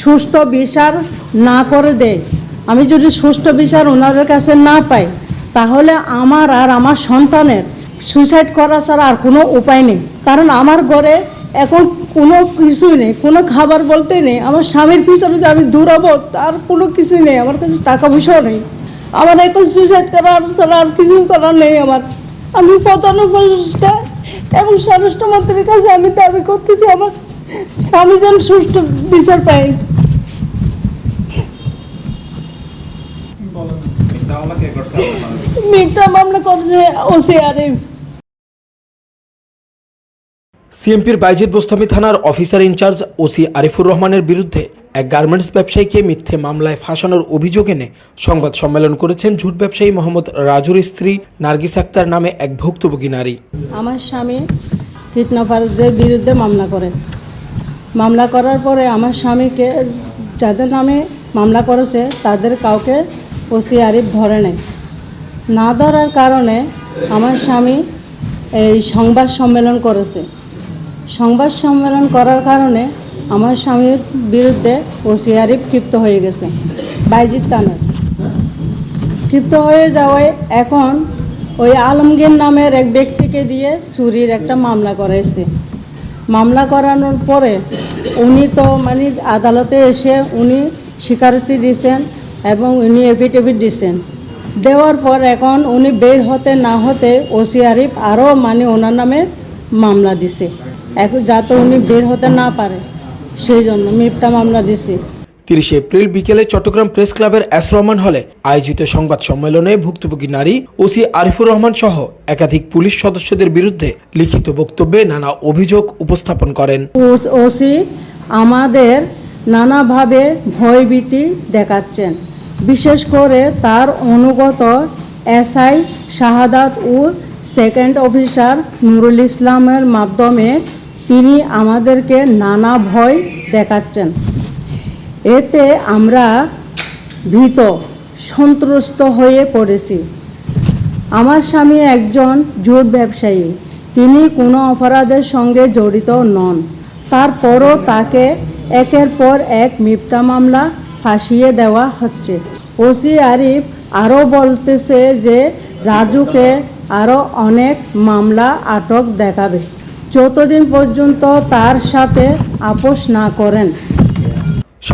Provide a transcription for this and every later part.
সুষ্ঠু বিচার না করে দেয়। আমি যদি সুষ্ঠু বিচার ওনাদের কাছে না পাই, তাহলে আমার আর আমার সন্তানের সুইসাইড করা ছাড়া আর কোনো উপায় নেই। কারণ আমার ঘরে এখন কোনো কিছুই নেই, কোনো খাবার বলতেই নেই। আমার স্বামীর পিছনে যে আমি দূরাবো তার কোনো কিছুই নেই। আমার কাছে টাকা পয়সাও নেই। আমার এখন সুইসাইড করার ছাড়া আর কিছু করার নেই আমার। আমি প্রধান উপদেষ্টা এবং স্বরাষ্ট্রমন্ত্রীর কাছে আমি দাবি করতেছি, আমার স্বামী যেন সুষ্ঠু বিচার পাই মিথ্যা মামলা করছে ওসি আরিফ সিএমপির বাইজিদ বোস্তামি থানার অফিসার ইনচার্জ ওসি আরিফুর রহমানের বিরুদ্ধে এক গার্মেন্টস ব্যবসায়ীকে মিথ্যে মামলায় ফাঁসানোর অভিযোগ এনে সংবাদ সম্মেলন করেছেন ঝুট ব্যবসায়ী মোহাম্মদ রাজুর স্ত্রী নার্গিস আক্তার নামে এক ভুক্তভোগী নারী। আমার স্বামী কিডন্যাপারদের বিরুদ্ধে মামলা করে। মামলা করার পরে আমার স্বামীকে যাদের নামে মামলা করেছে, তাদের কাউকে ওসি আরিফ ধরে নেয়। না ধরার কারণে আমার স্বামী এই সংবাদ সম্মেলন করেছে। সংবাদ সম্মেলন করার কারণে আমার স্বামীর বিরুদ্ধে ওসি আরিফ ক্ষিপ্ত হয়ে গেছে। বাইজিৎ তানের। ক্ষিপ্ত হয়ে যাওয়ায় এখন ওই আলমগীর নামের এক ব্যক্তিকে দিয়ে চুরির একটা মামলা করেছে। মামলা করানোর পরে উনি তো মানে আদালতে এসে উনি স্বীকারোক্তি দিয়েছেন এবং উনি এফিডেভিট দিয়েছেন। দেওয়ার পর এখন উনি বের হতে না হতে ওসি আরিফ আরও মানে ওনার নামে মামলা দিছে। এখন যাতে উনি বের হতে না পারে, সেই জন্য মিথ্যা মামলা দিছে। তিরিশে এপ্রিল বিকেলে চট্টগ্রাম প্রেস ক্লাবের এস রহমান হলে আয়োজিত সংবাদ সম্মেলনে ভুক্তভোগী নারী ওসি আরিফুর রহমান সহ একাধিক পুলিশ সদস্যদের বিরুদ্ধে লিখিত বক্তব্যে নানা অভিযোগ উপস্থাপন করেন। ওসি আমাদের নানাভাবে ভয়ভীতি দেখাচ্ছেন। বিশেষ করে তার অনুগত এসআই শাহাদাত ও সেকেন্ড অফিসার নুরুল ইসলামের মাধ্যমে তিনি আমাদেরকে নানা ভয় দেখাচ্ছেন। এতে আমরা ভীত, সন্ত্রস্ত হয়ে পড়েছি। আমার স্বামী একজন জুট ব্যবসায়ী। তিনি কোনো অপরাধের সঙ্গে জড়িত নন। তারপরও তাকে একের পর এক মিথ্যা মামলা ফাঁসিয়ে দেওয়া হচ্ছে। ওসি আরিফ আরও বলতেছে যে, রাজুকে আরও অনেক মামলা আটক দেখাবে। যতদিন পর্যন্ত তার সাথে আপোষ না করেন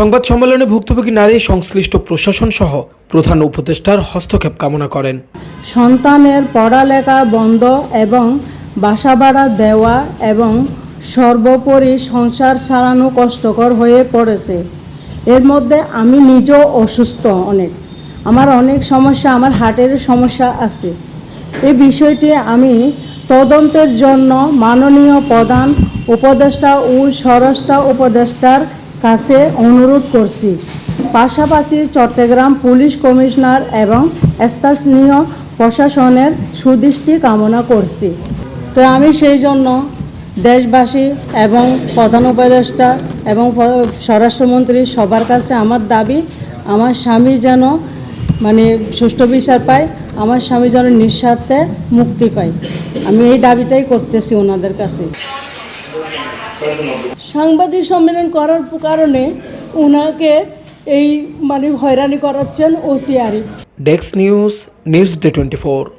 সংবাদ সম্মেলনে ভুক্তভোগী নারী সংশ্লিষ্ট প্রশাসন সহ প্রধান উপদেষ্টার হস্তক্ষেপ কামনা করেন। সন্তানের পড়ালেখা বন্ধ এবং বাসা ভাড়া দেওয়া এবং সর্বোপরি সংসার সারানো কষ্টকর হয়ে পড়েছে। এর মধ্যে আমি নিজেও অসুস্থ অনেক। আমার অনেক সমস্যা, আমার হার্টের সমস্যা আছে। এই বিষয়টি আমি তদন্তের জন্য মাননীয় প্রধান উপদেষ্টা ও স্বরাষ্ট্র উপদেষ্টার কাছে অনুরোধ করছি। পাশাপাশি চট্টগ্রাম পুলিশ কমিশনার এবং স্থানীয় প্রশাসনের সুদৃষ্টি কামনা করছি। তো আমি সেই জন্য দেশবাসী এবং প্রধান উপদেষ্টা এবং স্বরাষ্ট্রমন্ত্রী সবার কাছে আমার দাবি, আমার স্বামী যেন মানে সুষ্ঠু বিচার পায়, আমার স্বামী যেন নিঃস্বার্থে মুক্তি পায়। আমি এই দাবিটাই করতেছি ওনাদের কাছে। সাংবাদিক সম্মেলন করার কারণে ওনাকে এই মানে হয়রানি করাচ্ছেন ওসি আরিফ। ডেক্স নিউজ নিউজ ডে টোয়েন্টি